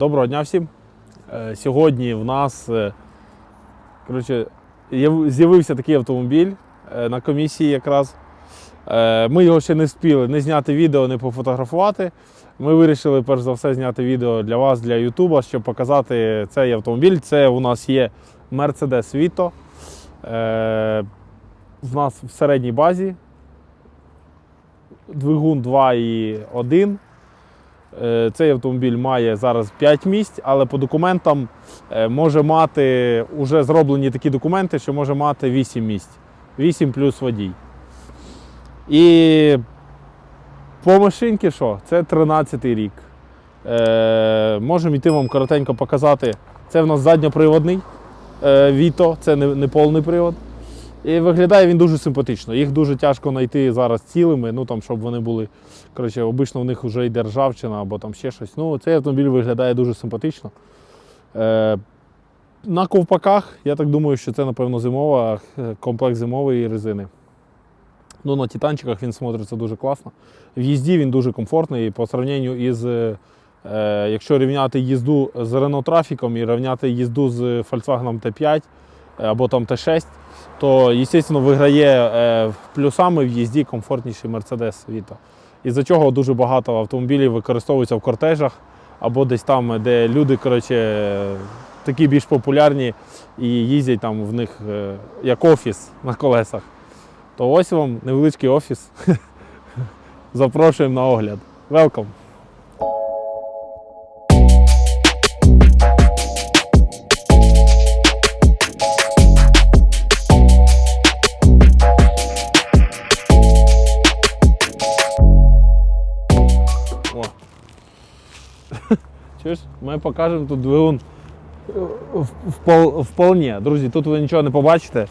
Доброго дня всім. Е, Сьогодні в нас е, коротше, з'явився такий автомобіль е, на комісії якраз. Ми його ще не встигли не зняти відео, не пофотографувати. Ми вирішили перш за все зняти відео для вас, для Ютуба, щоб показати цей автомобіль. Це у нас є Mercedes Vito. В нас в середній базі. Двигун 2,1. Е, Цей автомобіль має зараз 5 місць, але по документам е, може мати вже зроблені такі документи, що може мати 8 місць. 8 плюс водій. І по машинці що? Це 13-й рік. Е, можемо йти вам коротенько показати. Це в нас задньоприводний е, Vito, це не, не повний привод. І виглядає він дуже симпатично. Їх дуже тяжко знайти зараз цілими, ну там, щоб вони були. Коротше, обично в них вже йде ржавчина або там ще щось. Ну, цей автомобіль виглядає дуже симпатично. Е, на ковпаках, я так думаю, що це, напевно, зимова, е, комплект зимової резини. Ну, на титанчиках він смотриться дуже класно. В їзді він дуже комфортний по сравненню із, е, е, якщо рівняти їзду з Renault Trafic і рівняти їзду з Volkswagen T5 е, або там T6, то, звісно, виграє е, плюсами в їзді комфортніший Mercedes Vito. Із-за чого дуже багато автомобілів використовуються в кортежах або десь там, де люди коротше, такі більш популярні і їздять там в них е, як офіс на колесах. То ось вам невеличкий офіс. Запрошуємо на огляд. Welcome! Ми покажемо тут двигун вполне. Друзі, тут ви нічого не побачите.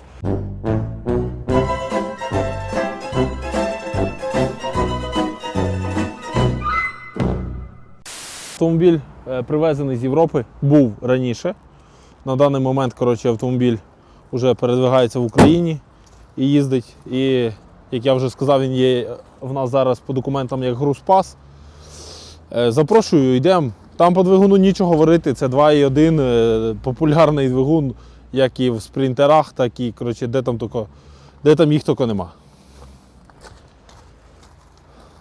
Автомобіль е, привезений з Європи, був раніше. На даний момент коротше, автомобіль вже передвигається в Україні і їздить. І, як я вже сказав, він є в нас зараз по документам як грузпас. Е, Запрошую, йдемо. Там по двигуну нічого говорити. Це 2,1 е, популярний двигун, як і в спринтерах, так і коротше, де, там тільки, де там їх тільки нема.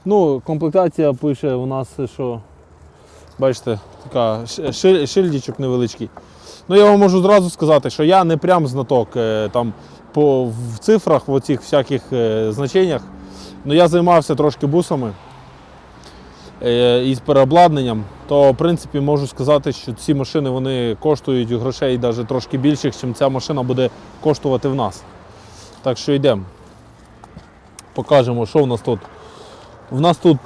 Ну, комплектація пише у нас, що бачите, така ш- шиль- шильдичок невеличкий. Ну, я вам можу зразу сказати, що я не прям знаток е, там по, в цифрах, в оцих всяких е, значеннях. Ну, я займався трошки бусами із переобладнанням, то в принципі можу сказати, що ці машини вони коштують грошей навіть трошки більших, ніж ця машина буде коштувати в нас. Так що йдемо. Покажемо, що в нас тут. В нас тут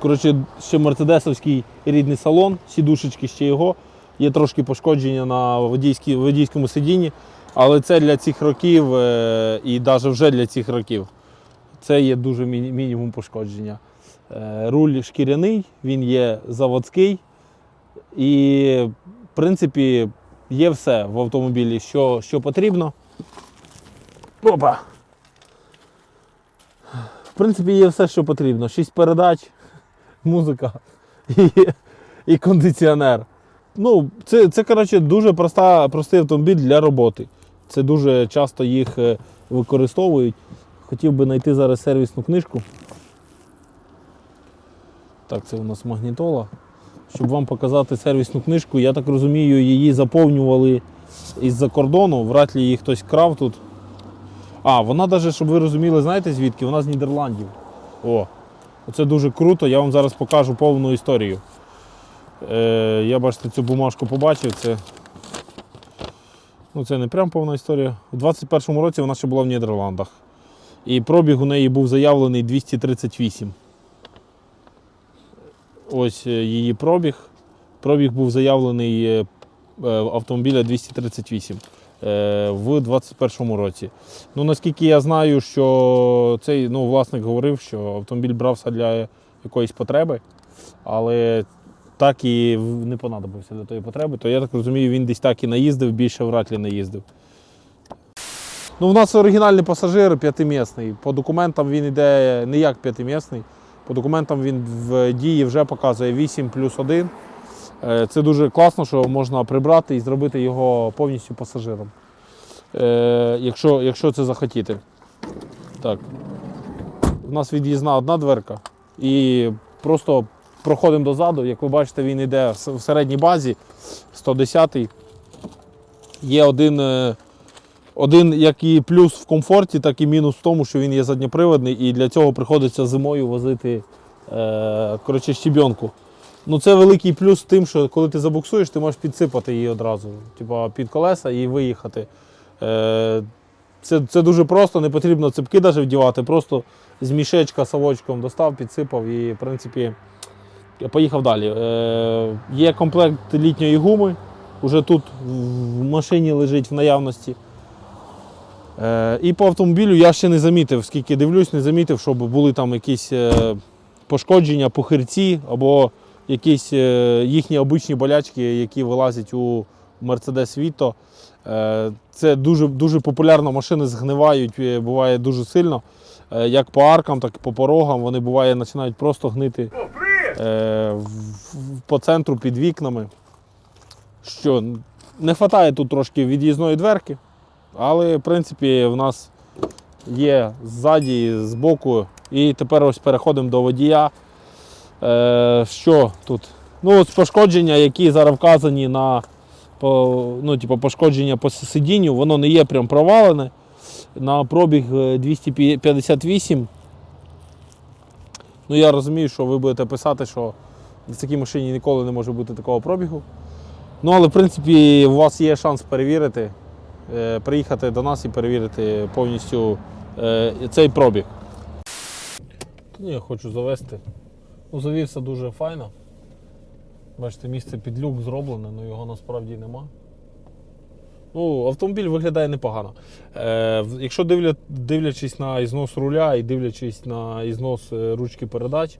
коротше, ще мерседесовський рідний салон, сідушечки ще його. Є трошки пошкодження на водійському сидінні, але це для цих років е, і навіть вже для цих років. Це є дуже мінімум пошкодження. Е, Руль шкіряний, він є заводський. І, в принципі, є все в автомобілі, що, що потрібно. Опа! В принципі, є все, що потрібно. Шість передач, музика і, і кондиціонер. Ну, це, це коротше, дуже проста, простий автомобіль для роботи. Це дуже часто їх е, використовують. Хотів би знайти зараз сервісну книжку. Так, це у нас магнітола. Щоб вам показати сервісну книжку, я так розумію, її заповнювали із-за кордону, вряд ли її хтось крав тут. А, вона навіть, щоб ви розуміли, знаєте звідки? Вона з Нідерландів. О, це дуже круто, я вам зараз покажу повну історію. Е, я бачите, цю бумажку побачив. Це, ну, це не прям повна історія. У 21-му році вона ще була в Нідерландах. І пробіг у неї був заявлений 238. Ось е, її пробіг. Пробіг був заявлений е, е, автомобіля 238 е, в 21-му році. Ну, наскільки я знаю, що цей ну, власник говорив, що автомобіль брався для якоїсь потреби, але так і не понадобився до тої потреби, то я так розумію, він десь так і наїздив, більше вряд ли наїздив. Ну, у нас оригінальний пасажир п'ятимісний. По документам він йде не як п'ятимісний. По документам він в дії вже показує 8 плюс 1. Е, Це дуже класно, що можна прибрати і зробити його повністю пасажиром. Е, Якщо, якщо це захотіти. Так. У нас від'їзна одна дверка. І просто проходимо дозаду. Як ви бачите, він йде в середній базі 110-й. Є один, е, один як і плюс в комфорті, так і мінус в тому, що він є задньоприводний, і для цього приходиться зимою возити е, коротше, щебінку. Ну, це великий плюс тим, що коли ти забуксуєш, ти можеш підсипати її одразу, типа під колеса і виїхати. Е, це, це дуже просто, не потрібно ципки навіть вдівати, просто з мішечка совочком достав, підсипав і, в принципі, поїхав далі. Е, є комплект літньої гуми, уже тут в машині лежить в наявності. Е, і по автомобілю я ще не замітив, скільки дивлюсь, не замітив, щоб були там якісь е, пошкодження, похирці або якісь е, їхні обичні болячки, які вилазять у Mercedes Vito. Це дуже, дуже популярно, машини згнивають, буває дуже сильно. Як по аркам, так і по порогам. Вони буває починають просто гнити по центру під вікнами. Що не вистачає тут трошки від'їзної дверки, але в принципі в нас є ззаді, збоку. І тепер ось переходимо до водія. Е, що тут? Ну, ось пошкодження, які зараз вказані на по, ну, типу, пошкодження по сидінню, воно не є прям провалене. На пробіг е, 258. Ну, я розумію, що ви будете писати, що в такій машині ніколи не може бути такого пробігу. Ну, але в принципі у вас є шанс перевірити, е, приїхати до нас і перевірити повністю е, цей пробіг. Ні, я хочу завести. Ну, завівся дуже файно. Бачите, місце під люк зроблене, але його насправді нема. Ну, автомобіль виглядає непогано. Е, якщо дивля, дивлячись на ізнос руля і дивлячись на ізнос е, ручки передач,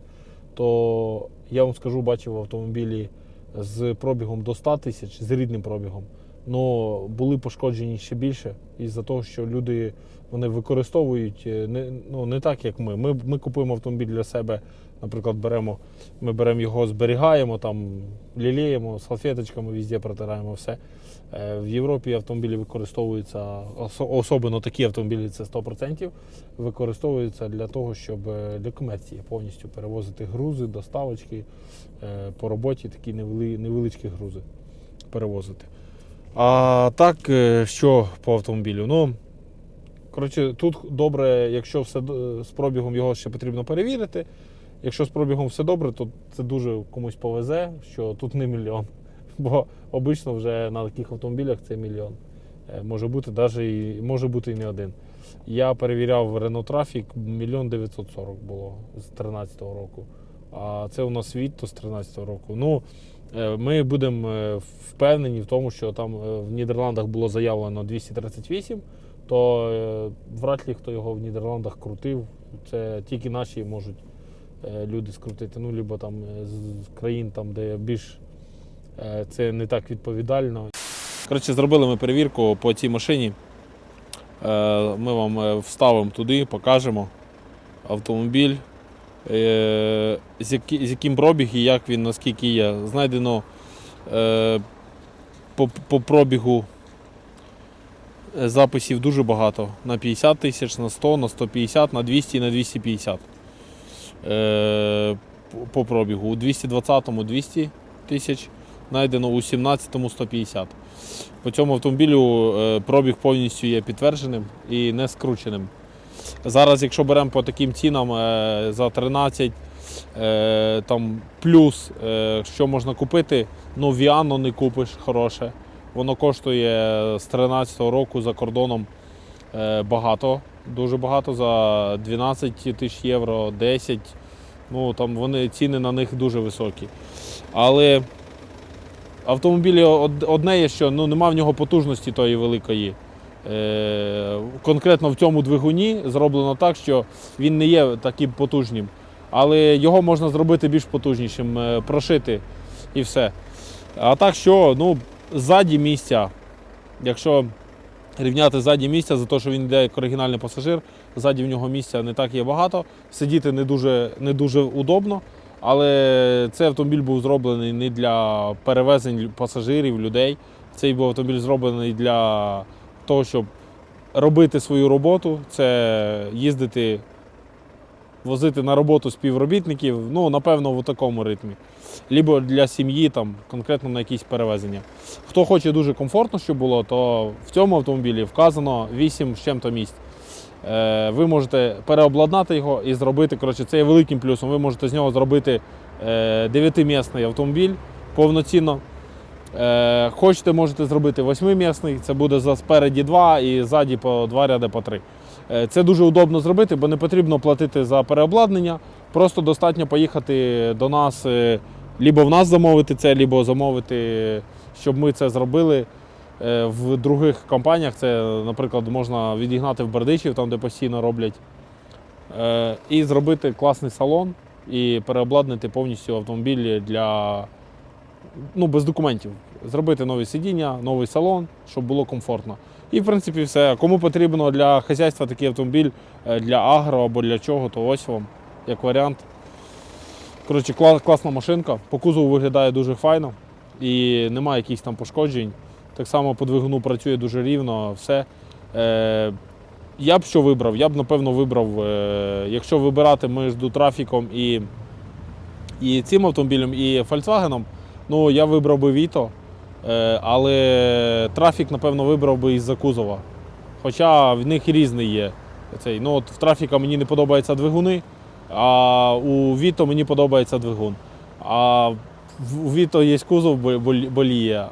то я вам скажу, бачив автомобілі з пробігом до 100 тисяч, з рідним пробігом. Ну, були пошкоджені ще більше із-за того, що люди вони використовують е, не, ну, не так, як ми. ми. Ми купуємо автомобіль для себе, наприклад, беремо, ми беремо його, зберігаємо, там, ліліємо, салфеточками везде протираємо все. Е, В Європі автомобілі використовуються, особливо такі автомобілі, це 100%, використовуються для того, щоб е, для комерції повністю перевозити грузи, доставочки по роботі, такі невели- невеличкі грузи перевозити. А так, е, що по автомобілю? Ну, коротше, тут добре, якщо все з пробігом його ще потрібно перевірити. Якщо з пробігом все добре, то це дуже комусь повезе, що тут не мільйон. Бо обично вже на таких автомобілях це мільйон. Е, Може бути навіть і може бути і не один. Я перевіряв Renault Traffic, мільйон 940 було з 2013 року. А це у нас світ то з 2013 року. Ну, е, ми будемо е, впевнені в тому, що там е, в Нідерландах було заявлено 238, то е, вряд ли хто його в Нідерландах крутив. Це тільки наші можуть е, люди скрутити. Ну, либо там е, з країн, там, де більш е, це не так відповідально. Коротше, зробили ми перевірку по цій машині. Е, Ми вам е, вставимо туди, покажемо автомобіль, е, з, які, з яким пробіг і як він, наскільки є. Знайдено е, по, по пробігу е, записів дуже багато. На 50 тисяч, на 100, на 150, на 200 і на 250. Е, по- пробігу. У 220-му 200 тисяч, знайдено у 17-му 150. По цьому автомобілю е, пробіг повністю є підтвердженим і не скрученим. Зараз, якщо беремо по таким цінам е, за 13 е, там, плюс, е, що можна купити, ну Віано не купиш хороше. Воно коштує з 13 року за кордоном багато, дуже багато, за 12 тисяч євро, 10. Ну, там вони ціни на них дуже високі. Але автомобілі одне є, що ну, нема в нього потужності тої великої. Е, конкретно в цьому двигуні зроблено так, що він не є таким потужним. Але його можна зробити більш потужнішим, е, прошити і все. А так що, ну, ззаді місця, якщо рівняти ззаді місця за те, що він йде як оригінальний пасажир, ззаді в нього місця не так є багато, сидіти не дуже, не дуже удобно. Але цей автомобіль був зроблений не для перевезень пасажирів, людей. Цей був автомобіль зроблений для того, щоб робити свою роботу, це їздити, возити на роботу співробітників, ну, напевно, в такому ритмі. Либо для сім'ї, там, конкретно на якісь перевезення. Хто хоче дуже комфортно, щоб було, то в цьому автомобілі вказано 8 з чим-то місць. Е, Ви можете переобладнати його і зробити. Коротше, це є великим плюсом. Ви можете з нього зробити 9-місний автомобіль повноцінно. Е, Хочете, можете зробити 8-місний, це буде спереді 2 і ззаді по 2 ряди по 3. Е, Це дуже удобно зробити, бо не потрібно платити за переобладнання. Просто достатньо поїхати до нас, е, либо в нас замовити це, либо замовити, щоб ми це зробили. В других компаніях це, наприклад, можна відігнати в Бердичів, там де постійно роблять, і зробити класний салон і переобладнати повністю автомобіль для ну, без документів. Зробити нові сидіння, новий салон, щоб було комфортно. І, в принципі, все. Кому потрібно для хазяйства такий автомобіль е, для агро або для чого, то ось вам, як варіант. Коротше, кла- класна машинка. По кузову виглядає дуже файно і немає якихось там пошкоджень. Так само по двигуну працює дуже рівно, все. Е, я б що вибрав? Я б, напевно, вибрав, е, якщо вибирати між трафіком і, і цим автомобілем, і Volkswagen, ну я вибрав би Vito, е, але трафік, напевно, вибрав би із-за кузова. Хоча в них різний є. Цей. Ну, от в трафіка мені не подобаються двигуни, а у Vito мені подобається двигун. А у Vito є кузов боліє,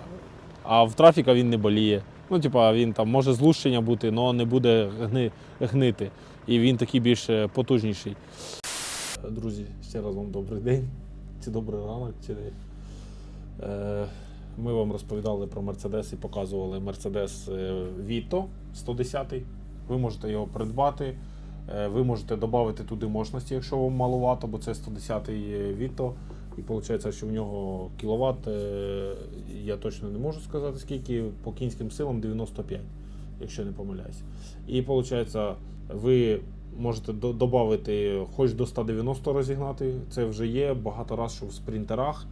а в трафіка він не боліє. Ну, типа, він там може злущення бути, але не буде гни, гнити. І він такий більш е, потужніший. Друзі, ще раз вам добрий день. Чи добрий ранок, чи ми вам розповідали про Mercedes і показували Mercedes е, Vito 110. Ви можете його придбати. Е, Ви можете додати туди мощності, якщо вам маловато, бо це 110 Vito. І виходить, що в нього кіловат, е, я точно не можу сказати скільки, по кінським силам 95, якщо не помиляюсь. І виходить, ви можете додати хоч до 190 розігнати. Це вже є багато разів, що в спринтерах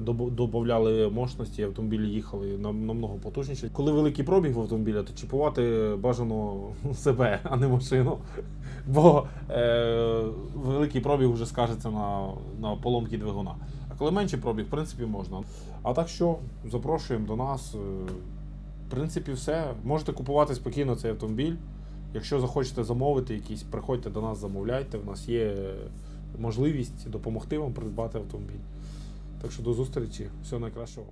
додавали мощності, автомобілі їхали нам- намного потужніше. Коли великий пробіг в автомобіля, то чіпувати бажано себе, а не машину. Бо е, великий пробіг вже скажеться на, на поломки двигуна. А коли менший пробіг, в принципі, можна. А так що, запрошуємо до нас. Е, В принципі, все. Можете купувати спокійно цей автомобіль. Якщо захочете замовити якийсь, приходьте до нас, замовляйте. У нас є можливість допомогти вам придбати автомобіль. Так що до зустрічі. Всього найкращого.